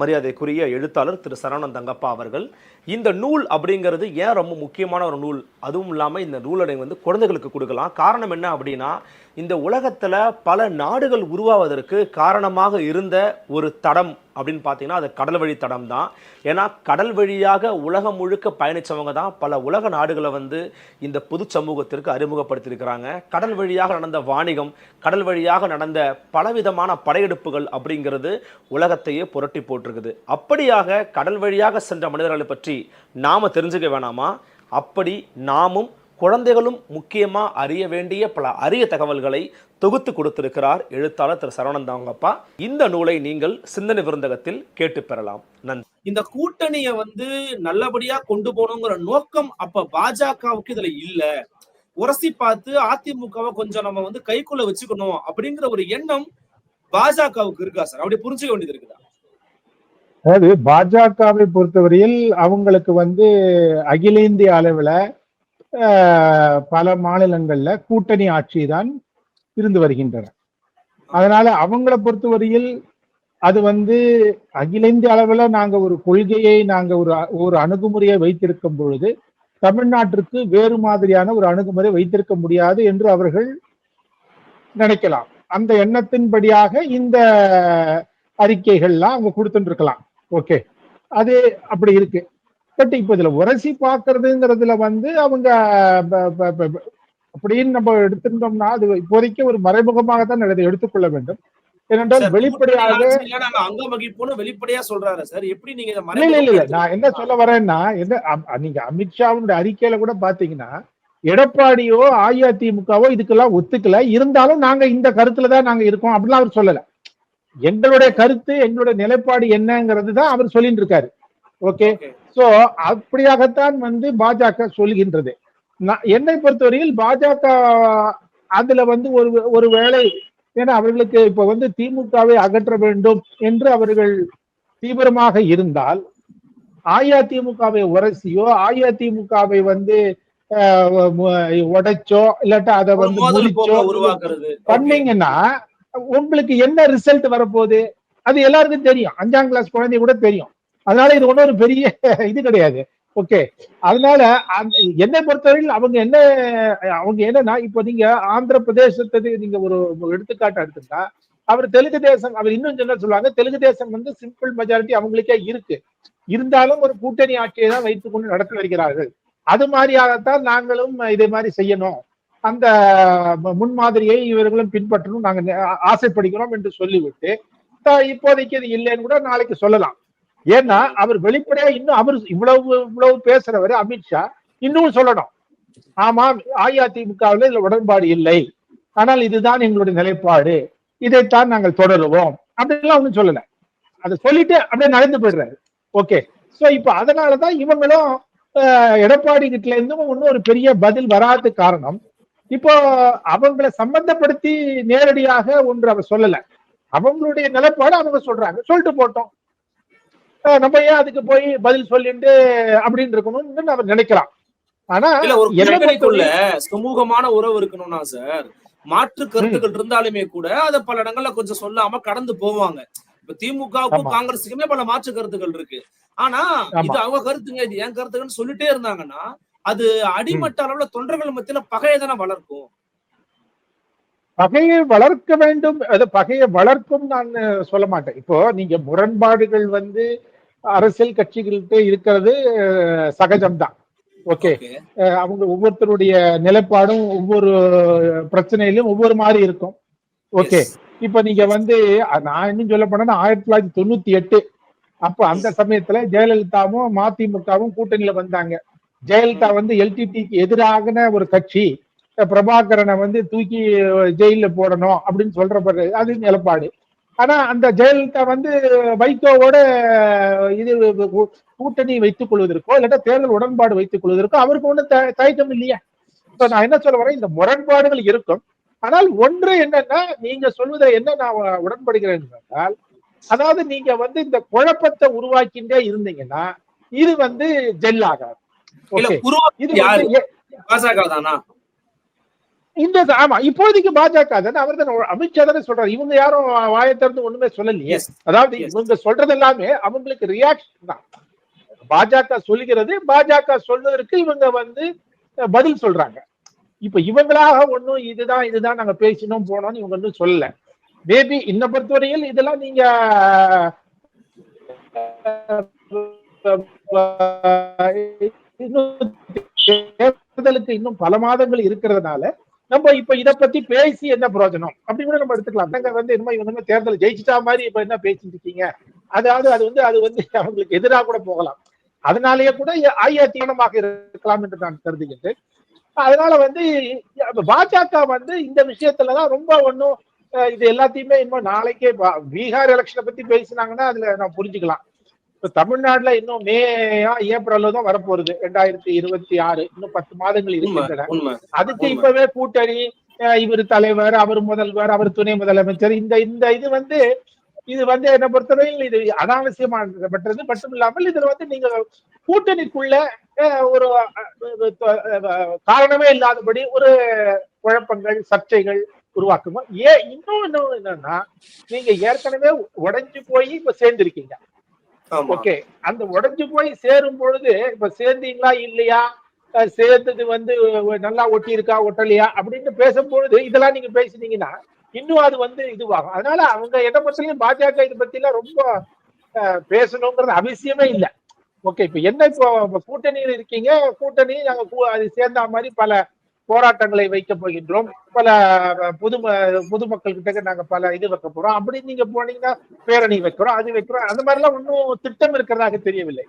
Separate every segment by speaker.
Speaker 1: மரியாதைக்குரிய எழுத்தாளர் திரு சரவணன் தங்கப்பா அவர்கள். இந்த நூல் அப்படிங்கிறது ஏன் ரொம்ப முக்கியமான ஒரு நூல்? அதுவும் இல்லாமல் இந்த நூலடை வந்து குழந்தைகளுக்கு கொடுக்கலாம். காரணம் என்ன அப்படின்னா இந்த உலகத்தில் பல நாடுகள் உருவாவதற்கு காரணமாக இருந்த ஒரு தடம் அப்படின்னு பார்த்தீங்கன்னா அது கடல் வழி தடம் தான். ஏன்னா கடல் வழியாக உலகம் முழுக்க பயணித்தவங்க தான் பல உலக நாடுகளை வந்து இந்த பொது சமூகத்திற்கு அறிமுகப்படுத்தியிருக்கிறாங்க. கடல் வழியாக நடந்த வாணிகம் கடல் வழியாக நடந்த பலவிதமான படையெடுப்புகள் அப்படிங்கிறது உலகத்தையே புரட்டி போட்டிருக்குது. அப்படியாக கடல் வழியாக சென்ற மனிதர்களை பற்றி நாம் தெரிஞ்சுக்க வேணாமா? அப்படி நாமும் குழந்தைகளும் முக்கியமாக அறிய வேண்டிய பல அரிய தகவல்களை தொகுத்து கொடுத்திருக்கிறார் எழுத்தாளர் திரு சரவணன் தாங்கப்பா இந்த நூலை நீங்கள் சிந்தனை விருந்தகத்தில் கேட்டு பெறலாம். நன்றி
Speaker 2: இந்த கூட்டணிய வந்து நல்லபடியா கொண்டு போகணுங்கிற நோக்கம் அப்ப பாஜகவுக்கு இதுல இல்ல. உரசி பார்த்து அதிமுகவை கொஞ்சம் நம்ம வந்து கைக்குள்ள வச்சுக்கணும் அப்படிங்கிற ஒரு எண்ணம் பாஜகவுக்கு இருக்கா சார்? அப்படி புரிஞ்சுக்க வேண்டியது இருக்குதா?
Speaker 3: அதாவது பாஜகவை பொறுத்தவரையில் அவங்களுக்கு வந்து அகில இந்திய அளவுல பல மாநிலங்கள்ல கூட்டணி ஆட்சி தான் இருந்து வருகின்றன. அதனால அவங்கள பொறுத்தவரையில் அது வந்து அகில இந்திய அளவுல நாங்க ஒரு கொள்கையை நாங்க ஒரு ஒரு அணுகுமுறையை வைத்திருக்கும் பொழுது தமிழ்நாட்டிற்கு வேறு மாதிரியான ஒரு அணுகுமுறை வைத்திருக்க முடியாது என்று அவர்கள் நினைக்கலாம். அந்த எண்ணத்தின்படியாக இந்த அறிக்கைகள்லாம் அவங்க கொடுத்துட்டு இருக்கலாம். ஓகே. அது அப்படி இருக்கு. பட் இப்ப இதுல உரசி பாக்குறதுங்கிறதுல வந்து அவங்க அப்படின்னு நம்ம எடுத்திருந்தோம்னா அது இப்போதைக்கு ஒரு மறைமுகமாக தான் இதை எடுத்துக்கொள்ள வேண்டும். ஏனென்றால் வெளிப்படையாக
Speaker 2: வெளிப்படையா சொல்றாரு சார். எப்படி நீங்க
Speaker 3: இல்ல இல்ல நான் என்ன சொல்ல வரேன்னா என்ன நீங்க அமித்ஷாவுடைய அறிக்கையில கூட பாத்தீங்கன்னா எடப்பாடியோ அஇஅதிமுகவோ இதுக்கெல்லாம் ஒத்துக்கல. இருந்தாலும் நாங்க இந்த கருத்துல தான் நாங்க இருக்கோம் அப்படிலாம் அவர் சொல்லல. எங்களுடைய கருத்து எங்களுடைய நிலைப்பாடு என்னங்கிறது தான் அவர் சொல்லிட்டு இருக்காரு. ஓகே. சோ அப்படியாகத்தான் வந்து பாஜக சொல்கின்றது. என்னை பொறுத்தவரையில் பாஜக அதுல வந்து ஒரு ஒரு வேளை ஏன்னா அவர்களுக்கு இப்ப வந்து திமுகவை அகற்ற வேண்டும் என்று அவர்கள் தீவிரமாக இருந்தால் அஇஅதிமுகவை உரசியோ அஇஅதிமுகவை வந்து உடைச்சோ இல்லாட்டா அதை வந்து பண்ணீங்கன்னா உங்களுக்கு என்ன ரிசல்ட் வரப்போகுது? அது எல்லாருக்கும் தெரியும். அஞ்சாம் கிளாஸ் குழந்தை கூட தெரியும். அதனால இது ஒன்றும் ஒரு பெரிய இது கிடையாது. ஓகே அதனால என்னை பொறுத்தவரையில் அவங்க என்ன அவங்க என்னன்னா இப்போ நீங்க ஆந்திர பிரதேசத்தை நீங்க ஒரு ஒரு எடுத்துக்காட்டு எடுத்துட்டா அவர் தெலுங்கு தேசம் அவர் இன்னும் என்ன சொல்லுவாங்க தெலுங்கு தேசம் வந்து சிம்பிள் மெஜாரிட்டி அவங்களுக்கே இருக்கு. இருந்தாலும் ஒரு கூட்டணி ஆட்சியை தான் வைத்துக் கொண்டு நடத்தி வருகிறார்கள். அது மாதிரியாகத்தான் நாங்களும் இதே மாதிரி செய்யணும். அந்த முன்மாதிரியை இவர்களும் பின்பற்றணும் நாங்க ஆசைப்படுகிறோம் என்று சொல்லிவிட்டு இப்போதைக்கு இது இல்லைன்னு கூட நாளைக்கு சொல்லலாம். ஏன்னா அவர் வெளிப்படையா இன்னும் அவர் இவ்வளவு இவ்வளவு பேசுறவர் அமித்ஷா இன்னும் சொல்லணும். ஆமா அஇஅதிமுகவில் இதுல உடன்பாடு இல்லை. ஆனால் இதுதான் எங்களுடைய நிலைப்பாடு. இதைத்தான் நாங்கள் தொடருவோம். அப்படின்லாம் ஒண்ணும் சொல்லல. அதை சொல்லிட்டு அப்படியே நடந்து போயிடுறாரு. ஓகே. சோ இப்ப அதனாலதான் இவங்களும் எடப்பாடி கிட்ட இருந்தும் ஒன்னும் ஒரு பெரிய பதில் வராத காரணம். இப்போ அவங்கள சம்பந்தப்படுத்தி நேரடியாக ஒன்று அவர் சொல்லல. அவங்களுடைய நிலைப்பாடு அவங்க சொல்றாங்க. சொல்லிட்டு போட்டோம். நம்ம ஏன் அதுக்கு போய் பதில் சொல்லிட்டு அப்படின்னு இருக்கணும்னு அவர் நினைக்கலாம். ஆனா
Speaker 2: ஒரு சுமூகமான உறவு இருக்கணும்னா சார் மாற்று கருத்துக்கள் இருந்தாலுமே கூட அத பல இடங்கள்ல கொஞ்சம் சொல்லாம கடந்து போவாங்க. இப்ப திமுகவுக்கும். காங்கிரஸுக்குமே பல மாற்று கருத்துக்கள் இருக்கு. ஆனா. இது அவங்க கருத்துங்க இது என் கருத்துங்கன்னு சொல்லிட்டே இருந்தாங்கன்னா அது அடிமட்ட அளவுல தொண்டர்கள் மத்தியில பகையை தானே வளர்க்கும்.
Speaker 3: பகையை வளர்க்க வேண்டும் அது பகையை வளர்க்கும் நான் சொல்ல மாட்டேன். இப்போ நீங்க முரண்பாடுகள் வந்து அரசியல் கட்சிகள்கிட்ட இருக்கிறது சகஜம்தான். ஓகே. அவங்க ஒவ்வொருத்தருடைய நிலைப்பாடும் ஒவ்வொரு பிரச்சனையிலும் ஒவ்வொரு மாதிரி இருக்கும். ஓகே. இப்ப நீங்க வந்து நான் இன்னும் சொல்ல போனா ஆயிரத்தி தொள்ளாயிரத்தி தொண்ணூத்தி எட்டு. அப்ப அந்த சமயத்துல ஜெயலலிதாவும் மதிமுகவும் கூட்டணியில வந்தாங்க. ஜெயலலிதா வந்து எல்டிடிக்கு எதிரான ஒரு கட்சி. பிரபாகரனை வந்து தூக்கி ஜெயில போடணும் அப்படின்னு சொல்ற அது நிலப்பாடு. ஆனா அந்த ஜெயலலிதா வந்து வைகோவோட இது கூட்டணி வைத்துக் கொள்வதற்கோ இல்லாட்டா தேர்தல் உடன்பாடு வைத்துக் கொள்வதற்கோ அவருக்கு ஒன்றும் தயக்கம் இல்லையா. இப்ப நான் என்ன சொல்ல வரேன் இந்த முரண்பாடுகள் இருக்கும். ஆனால் ஒன்று என்னன்னா நீங்க சொல்வதை என்ன நான் உடன்படுகிறேன் என்றால் அதாவது நீங்க வந்து இந்த குழப்பத்தை உருவாக்கிட்டே இருந்தீங்கன்னா இது வந்து ஜெல் ஆகாது. இந்த ஆமா இப்போதைக்கு பாஜக தானே அவர் தானே அமித்ஷா தானே சொல்றாரு. இவங்க யாரும் வாயை திறந்து ஒண்ணுமே சொல்லலையே. அதாவது. இவங்க சொல்றது எல்லாமே அவங்களுக்கு ரியாக்ஷன் தான். பாஜக சொல்லுகிறது பாஜக சொல்வதற்கு இவங்க வந்து பதில் சொல்றாங்க. இப்ப இவங்களாக ஒண்ணும் இதுதான் இதுதான் நாங்க பேசினோம் போனோம்னு இவங்க ஒன்றும் சொல்லல. மேபி இன்ன பொறுத்தவரையில் இதெல்லாம் நீங்க தேர்தலுக்கு இன்னும் பல மாதங்கள் இருக்கிறதுனால நம்ம இப்ப இத பத்தி பேசி என்ன பிரயோஜனம்? அப்படி கூட நம்ம எடுத்துக்கலாம். நாங்க வந்து என்னமோ இவங்க தேர்தல் ஜெயிச்சிட்டா மாதிரி இப்ப என்ன பேசிட்டு இருக்கீங்க? அதாவது அது வந்து அது வந்து அவங்களுக்கு எதிராக கூட போகலாம். அதனாலேயே கூட அஇஅதிமுகமாக இருக்கலாம் என்று நான் கருதுகின்றேன். அதனால வந்து பாஜக வந்து இந்த விஷயத்துலதான் ரொம்ப ஒன்றும் இது எல்லாத்தையுமே இன்னும் நாளைக்கே பா- பீகார் எலெக்ஷனை பத்தி பேசினாங்கன்னா அதுல நான் புரிஞ்சுக்கலாம். இப்ப தமிழ்நாட்டுல இன்னும் மே ஏப்ரல்ல தான் வரப்போகுது. ரெண்டாயிரத்தி இருபத்தி ஆறு. இன்னும் பத்து மாதங்கள் இருக்கின்றன. அதுக்கு. இப்பவே கூட்டணி இவர் தலைவர் அவர் முதல்வர் அவர் துணை முதலமைச்சர் இந்த இந்த இது வந்து இது வந்து என்ன பொறுத்தவரையில் இது அனாவசியமானது மட்டும் இல்லாமல் இதுல வந்து நீங்க கூட்டணிக்குள்ள ஒரு காரணமே இல்லாதபடி ஒரு குழப்பங்கள் சர்ச்சைகள் உருவாக்குமா? ஏன் இன்னொன்னு என்னன்னா நீங்க ஏற்கனவே உடைஞ்சு போய் இப்ப சேர்ந்திருக்கீங்க. ஓகே. அந்த உடஞ்சு போய் சேரும் பொழுது இப்ப சேர்ந்தீங்களா இல்லையா? சேர்ந்தது வந்து நல்லா ஒட்டி இருக்கா ஒட்டலையா? அப்படின்னு பேசும்பொழுது இதெல்லாம் நீங்க பேசுனீங்கன்னா இன்னும் அது வந்து இதுவாகும். அதனால அவங்க எதை பத்திலையும் பாஜக இது பத்தி எல்லாம் ரொம்ப அஹ், பேசணுங்கிறது அவசியமே இல்லை. ஓகே இப்ப என்ன இப்போ கூட்டணியில் இருக்கீங்க கூட்டணி நாங்க அது சேர்ந்த மாதிரி பல போராட்டங்களை வைக்க போகின்றோம். பல புது பொது பொதுமக்கள் கிட்ட நாங்க பல இது வைக்க போறோம். அப்படி நீங்க போனீங்கன்னா பேரணி வைக்கிறோம் அது வைக்கிறோம். அந்த மாதிரி எல்லாம் ஒன்றும் திட்டம் இருக்கிறதாக தெரியவில்லை.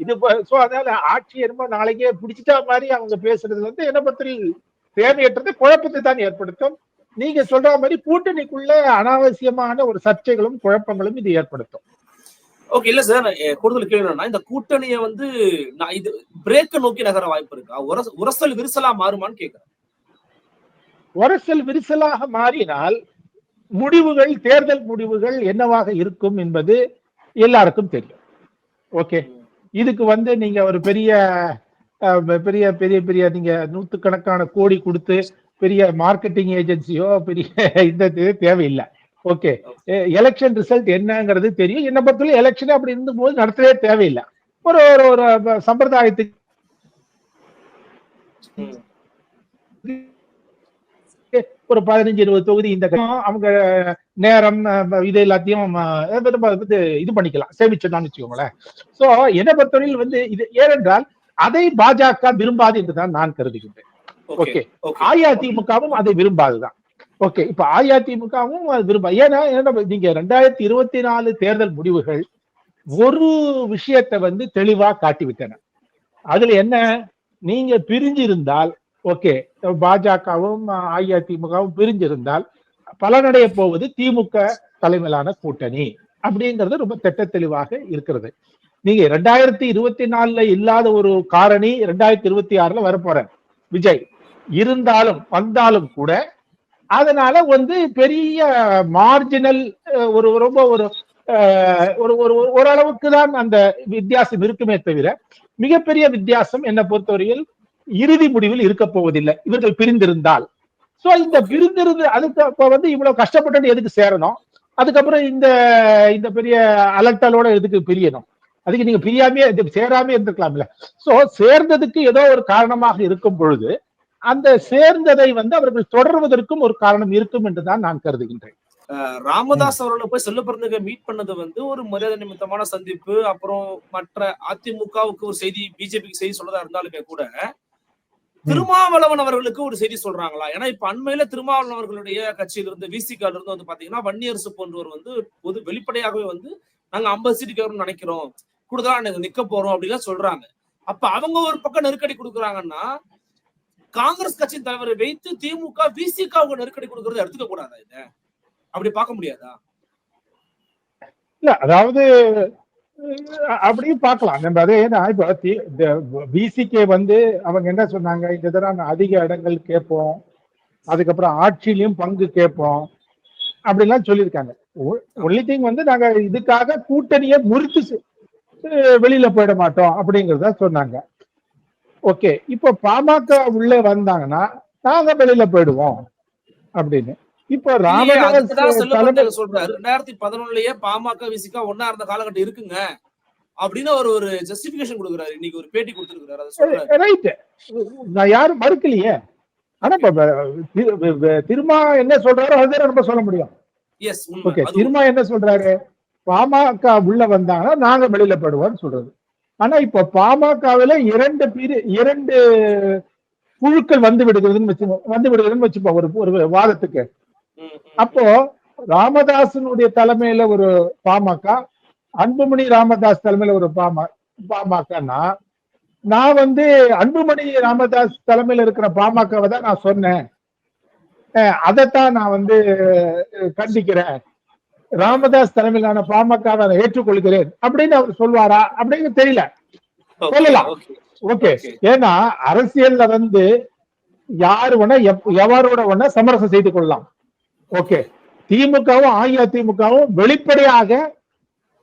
Speaker 3: இது சோ அதனால ஆட்சி என்னமோ நாளைக்கே பிடிச்சிட்டா மாதிரி அவங்க பேசுறது வந்து என்ன பற்றி தேவையற்றது குழப்பத்தை தான் ஏற்படுத்தும். நீங்க சொல்ற மாதிரி கூட்டணிக்குள்ள அனாவசியமான ஒரு சர்ச்சைகளும் குழப்பங்களும் இது ஏற்படுத்தும்.
Speaker 2: ஓகே இல்ல சார் கூடுதல் கேள்வி என்னன்னா இந்த கூட்டணியை வந்து நான் இது பிரேக்க நோக்கி நகர வாய்ப்பு இருக்கா. உரசல் விரிசலா மாறுமான்னு கேட்கிறேன்
Speaker 3: உரசல் விரிசலாக மாறினால் முடிவுகள் தேர்தல் முடிவுகள் என்னவாக இருக்கும் என்பது எல்லாருக்கும் தெரியும். ஓகே இதுக்கு வந்து நீங்க ஒரு பெரிய பெரிய பெரிய பெரிய நீங்க நூத்துக்கணக்கான கோடி கொடுத்து பெரிய மார்க்கெட்டிங் ஏஜென்சியோ பெரிய இந்த தேவையில்லை. ஓகே. எலெக்ஷன் ரிசல்ட் என்னங்கிறது தெரியும். என்ன பொறுத்தவரை எலெக்ஷன் அப்படி இருந்தபோது நடத்தவே தேவையில்லை. ஒரு ஒரு ஒரு சம்பிரதாயத்துக்கு. ஒரு பதினஞ்சு இருபது தொகுதி இந்த அவங்க நேரம் இது எல்லாத்தையும் வந்து இது பண்ணிக்கலாம். சேமிச்சோம்னு வச்சுக்கோங்களேன். சோ என்னை பொறுத்தவரையில் வந்து இது ஏனென்றால் அதை பாஜக விரும்பாது என்றுதான் நான் கருதுகின்றேன்.
Speaker 2: ஓகே.
Speaker 3: அஇஅதிமுகவும் அதை விரும்பாதுதான். ஓகே இப்ப அஇஅதிமுகவும் விரும்ப ஏன்னா நீங்க ரெண்டாயிரத்தி இருபத்தி நாலு தேர்தல் முடிவுகள் ஒரு விஷயத்தை வந்து தெளிவா காட்டிவிட்டன. அதுல என்ன? நீங்க பிரிஞ்சிருந்தால் ஓகே பாஜகவும் அஇஅதிமுகவும் பிரிஞ்சிருந்தால் பலனடைய போவது திமுக தலைமையிலான கூட்டணி அப்படிங்கிறது ரொம்ப திட்ட தெளிவாக இருக்கிறது. நீங்க ரெண்டாயிரத்தி இருபத்தி நாலுல இல்லாத ஒரு காரணி ரெண்டாயிரத்தி இருபத்தி ஆறுல வரப்போற விஜய். இருந்தாலும் வந்தாலும் கூட அதனால வந்து பெரிய மார்ஜினல் ஒரு ரொம்ப ஒரு ஒரு ஒரு ஓரளவுக்கு தான் அந்த வித்தியாசம் இருக்குமே தவிர மிகப்பெரிய வித்தியாசம் என்னை பொறுத்தவரையில் இறுதி முடிவில் இருக்க போவதில்லை. இவர்கள் பிரிந்திருந்தால். சோ இந்த பிரிந்திருந்து அதுக்கு அப்ப வந்து இவ்வளவு கஷ்டப்பட்டு எதுக்கு சேரணும்? அதுக்கப்புறம் இந்த இந்த பெரிய அலட்டலோட எதுக்கு பிரியணும்? அதுக்கு நீங்க பிரியாமே இது சேராமே இருந்திருக்கலாம்ல. சோ சேர்ந்ததுக்கு ஏதோ ஒரு காரணமாக இருக்கும் பொழுது அந்த சேர்ந்ததை வந்து அவர்கள் தொடர்வதற்கும் ஒரு காரணம் இருக்கும் என்றுதான் நான் கருதுகின்றேன்.
Speaker 2: ராமதாஸ் அவர்களை போய் செல்ல பிறந்தக மீட் பண்ணது வந்து ஒரு மரியாதை நிமித்தமான சந்திப்பு அப்புறம் மற்ற அதிமுகவுக்கு ஒரு செய்தி பிஜேபிக்கு செய்தி சொல்றதா இருந்தாலுமே கூட திருமாவளவன் அவர்களுக்கு ஒரு செய்தி சொல்றாங்களா? ஏன்னா இப்ப அண்மையில திருமாவளவன் அவர்களுடைய கட்சியிலிருந்து விசிகால இருந்து வந்து பாத்தீங்கன்னா வன்னியரசு போன்றவர் வந்து பொது வெளிப்படையாகவே வந்து நாங்க ஐம்பது சீட்டு கேட்கணும்னு நினைக்கிறோம். கூடுதலா நாங்க நிக்க போறோம் அப்படிலாம் சொல்றாங்க. அப்ப அவங்க ஒரு பக்கம் நெருக்கடி கொடுக்குறாங்கன்னா காங்கிரஸ் கட்சியின் தலைவரை வைத்து திமுக விசிகாவுக்கு நெருக்கடி கொடுக்கறது எடுத்துக்க கூடாதா இத? அப்படி பார்க்க முடியாதா?
Speaker 3: இல்ல அதாவது அப்படியும் பார்க்கலாம். நம்ம அதே ஏன்னா இப்ப பிசிகே வந்து அவங்க என்ன சொன்னாங்க? இந்த தடவை நாங்க அதிக இடங்கள் கேட்போம். அதுக்கப்புறம் ஆட்சியிலையும் பங்கு கேட்போம். அப்படிலாம் சொல்லியிருக்காங்க. ஒன்லி திங் வந்து நாங்க இதுக்காக கூட்டணியை முறித்து வெளியில போயிட மாட்டோம் அப்படிங்கறத சொன்னாங்க. ஓகே இப்போ பாமக உள்ள வந்தாங்கன்னா நாங்க வெளியில போயிடுவோம் அப்படின்னு. இப்போ ராமதாஸ்
Speaker 2: சொல்றாரு. ரெண்டாயிரத்தி பதினொன்னுலயே பாமக விசிகா ஒன்னா இருந்த காலகட்டம் இருக்குங்க. அப்படின்னு அவர் ஒரு ஜஸ்டிபிகேஷன் கொடுக்குறாரு. இன்னைக்கு ஒரு பேட்டி கொடுத்திருக்காரு
Speaker 3: ரைட் நான் யாரும் மறுக்கலையே. ஆனா திருமா என்ன சொல்றாரோ அதுதான் நம்ம சொல்ல முடியும்.
Speaker 2: எஸ்
Speaker 3: ஓகே திருமா என்ன சொல்றாரு? பாமக உள்ள வந்தாங்கன்னா நாங்க வெளியில போயிடுவோம்னு சொல்றது. ஆனா இப்ப பாமகவில இரண்டு பிரி இரண்டு குழுக்கள் வந்து விடுகிறதுன்னு வச்சு வந்து விடுகிறதுன்னு வச்சுப்போம் ஒரு ஒரு வாதத்துக்கு. அப்போ ராமதாசனுடைய தலைமையில ஒரு பாமக அன்புமணி ராமதாஸ் தலைமையில ஒரு பாம பாமகன்னா நான் வந்து அன்புமணி ராமதாஸ் தலைமையில இருக்கிற பாமகவை தான் நான் சொன்னேன். அதைத்தான் நான் வந்து கண்டிக்கிறேன். ராமதாஸ் தலைமையிலான பாமக நான் ஏற்றுக்கொள்கிறேன் அப்படின்னு அவர் சொல்வாரா அப்படின்னு தெரியல. சொல்லலாம். ஓகே. ஏன்னா அரசியல்ல வந்து யாரு வேணா எவரோட வேணா சமரசம் செய்து கொள்ளலாம். ஓகே திமுகவும் அஇஅதிமுகவும் வெளிப்படையாக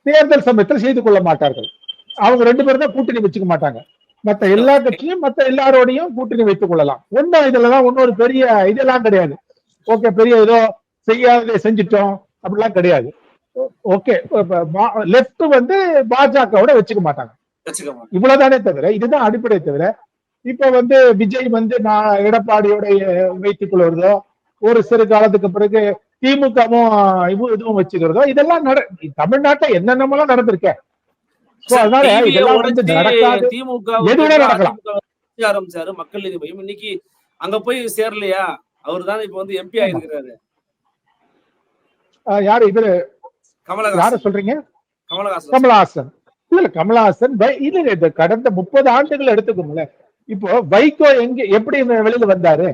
Speaker 3: தேர்தல் சமயத்தில் செய்து கொள்ள மாட்டார்கள். அவங்க ரெண்டு பேரும் தான் கூட்டணி வச்சுக்க மாட்டாங்க. மத்த எல்லா கட்சியும் மத்த எல்லாரோடையும் கூட்டணி வைத்துக் கொள்ளலாம். ஒன்னும் இதுலதான் ஒன்னும் ஒரு பெரிய இதெல்லாம் கிடையாது. ஓகே பெரிய ஏதோ செய்யாததை செஞ்சிட்டோம். அப்படிலாம் கிடையாது. ஓகே லெப்ட் வந்து பாஜகவோட வச்சுக்க மாட்டாங்க. இவ்வளவுதானே தவிர இதுதான் அடிப்படை தவிர இப்ப வந்து விஜய் வந்து நான் எடப்பாடியோட வைத்துக் கொள்வதோ ஒரு சிறு காலத்துக்கு பிறகு திமுகவும் இதுவும் வச்சுக்கிறதோ இதெல்லாம் நட தமிழ்நாட்டுல என்னென்னமெல்லாம் நடந்திருக்க? So, அதனால இதெல்லாம் வந்து நடக்காது.
Speaker 2: திமுக
Speaker 3: எது வேணா நடக்கலாம்.
Speaker 2: ஆரம்பிச்சாரு. மக்கள் நீதி மையம் இன்னைக்கு அங்க போய் சேரலையா? அவர் தான் இப்ப வந்து எம்பி ஆயிருக்கிறாரு.
Speaker 3: யாரு இவரு? யார சொல்றீங்க?
Speaker 2: கமலஹாசன்.
Speaker 3: இல்ல கமலஹாசன் இல்ல இந்த கடந்த முப்பது ஆண்டுகள் எடுத்துக்கோங்கள இப்போ வைகோ எங்க எப்படி வெளியில வந்தாரு?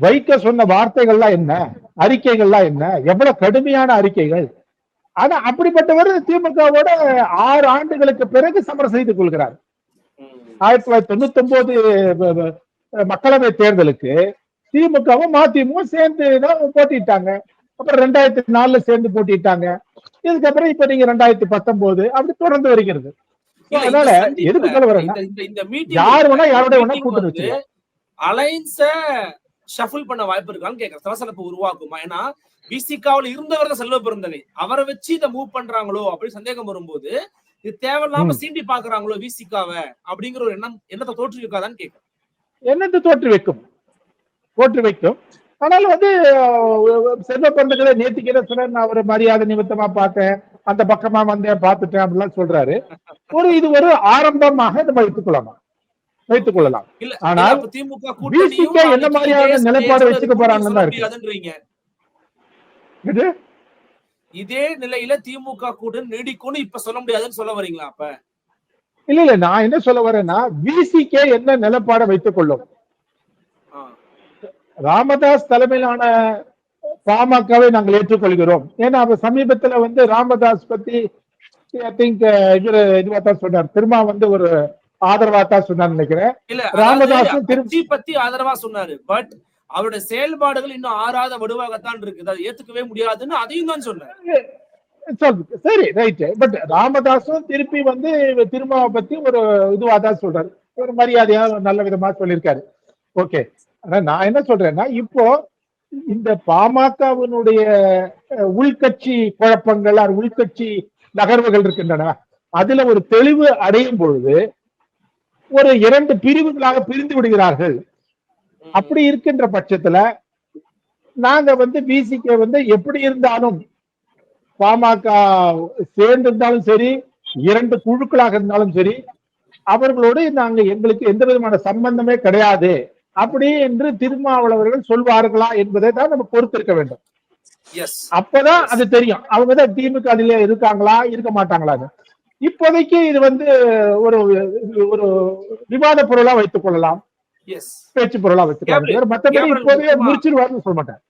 Speaker 3: வைகோ சொன்ன வார்த்தைகள்லாம் என்ன? அறிக்கைகள்லாம் என்ன? எவ்வளவு கடுமையான அறிக்கைகள்? ஆனா அப்படிப்பட்டவர் திமுகவோட ஆறு ஆண்டுகளுக்கு பிறகு சமரம் செய்து கொள்கிறார். ஆயிரத்தி தொள்ளாயிரத்தி தொண்ணூத்தி ஒன்பது மக்களவை தேர்தலுக்கு திமுகவும் மதிமுகவும் சேர்ந்து தான் போட்டிட்டாங்க அப்புறம் ரெண்டாயிரத்தி நாலுல சேர்ந்து போட்டிட்டாங்க. இதுக்கப்புறம் இப்ப நீங்க ரெண்டாயிரத்தி பத்தொன்பது அப்படி தொடர்ந்து வருகிறது. அதனால எதுக்கு சொல்ல
Speaker 2: இந்த- meeting
Speaker 3: யார் வேணா யாரோட வேணா
Speaker 2: வந்து
Speaker 3: வச்சுக்கலாம்.
Speaker 2: அலைன்ஸ ஷஃபிள் பண்ண வாய்ப்பு இருக்கான்னு கேக்குறேன். சலசலப்பு உருவாக்குமா ஏன்னா பிசிகாவில் இருந்தவர் தான் செல்வ பெருந்தகை. அவரை வச்சு இதை மூவ் பண்றாங்களோ அப்படி சந்தேகம் வரும்போது இது தேவையில்லாம. சீண்டி பாக்குறாங்களோ விசிகாவை அப்படிங்கிற ஒரு எண்ணம் எண்ணத்தை தோற்றுவிக்காதான்னு கேக்குறேன்.
Speaker 3: என்னது தோற்று வைக்கும் தோற்று வைக்கும் ஆனாலும் வந்து செல்வ பந்துகளை நேத்திக்கு என்ன சொன்னார் நான் ஒரு மரியாதை நிமித்தமா பார்த்தேன். அந்த பக்கமா வந்தேன் பார்த்துட்டேன் அப்படிலாம் சொல்றாரு. ஒரு இது ஒரு ஆரம்பமாக நம்ம வைத்துக் கொள்ளலாம் வைத்துக் கொள்ளலாம்
Speaker 2: இல்ல
Speaker 3: ஆனால்
Speaker 2: திமுக
Speaker 3: என்ன மாதிரியான நிலைப்பாடு வச்சுக்க போறாங்கன்னு இருக்கு. இது?
Speaker 2: இதே நிலையில திமுக கூட்டணி நீடிக்கும்னு இப்ப சொல்ல முடியாதுன்னு சொல்ல வரீங்களா அப்ப?
Speaker 3: இல்ல இல்ல நான் என்ன சொல்ல வரேன்னா விசிகே என்ன நிலைப்பாடை வைத்துக் கொள்ளும். ராமதாஸ் தலைமையிலான பாமகவை நாங்கள் ஏற்றுக்கொள்கிறோம். ஏன்னா அவர் சமீபத்துல வந்து ராமதாஸ் பத்தி ஐ திங்க் இவரு இதுவா தான் சொன்னார். திரும்ப வந்து ஒரு ஆதரவா தான் சொன்னார் நினைக்கிறேன்.
Speaker 2: ராமதாஸ்
Speaker 3: திரு-
Speaker 2: கட்சி பத்தி ஆதரவா சொன்னாரு. பட் அவருடைய செயல்பாடுகள் இன்னும் ஆறாத வடுவாகத்தான் இருக்குது அதை ஏத்துக்கவே முடியாதுன்னு அதையும் தான் சொன்னாரு.
Speaker 3: சரி ரைட் பட் ராமதாஸும் திருப்பி வந்து திருமாவை பத்தி ஒரு இதுவா தான் சொல்றாரு. ஒரு மரியாதையா நல்ல விதமா சொல்லியிருக்காரு. ஓகே. ஆனா நான் என்ன சொல்றேன்னா இப்போ இந்த பாமகவினுடைய உள்கட்சி குழப்பங்கள் உள்கட்சி நகர்வுகள் இருக்கின்றன. அதுல ஒரு தெளிவு அடையும் பொழுது ஒரு இரண்டு பிரிவுகளாக பிரிந்து விடுகிறார்கள். அப்படி இருக்கின்ற பட்சத்துல நாங்க வந்து பிசிகே வந்து எப்படி இருந்தாலும் பாமக சேர்ந்து இருந்தாலும் சரி இரண்டு குழுக்களாக இருந்தாலும் சரி அவர்களோடு நாங்க எங்களுக்கு எந்த விதமான சம்பந்தமே கிடையாது. அப்படி என்று திருமாவளவர்கள் சொல்வார்களா என்பதை தான் நம்ம பொறுத்திருக்க வேண்டும். அப்பதான் அது தெரியும். அவங்க தான் திமுக அதிலே இருக்காங்களா இருக்க மாட்டாங்களான்னு. இப்போதைக்கு இது வந்து ஒரு ஒரு விவாத பொருளா வைத்துக் கொள்ளலாம். பேச்சு பொருளா வைத்துக் கொள்ளலாம்.
Speaker 2: கேப்டன்,
Speaker 3: மற்றபடி
Speaker 2: கேப்டன்
Speaker 3: இப்போதையே முடிச்சிருவாருன்னு சொல்ல மாட்டேன்.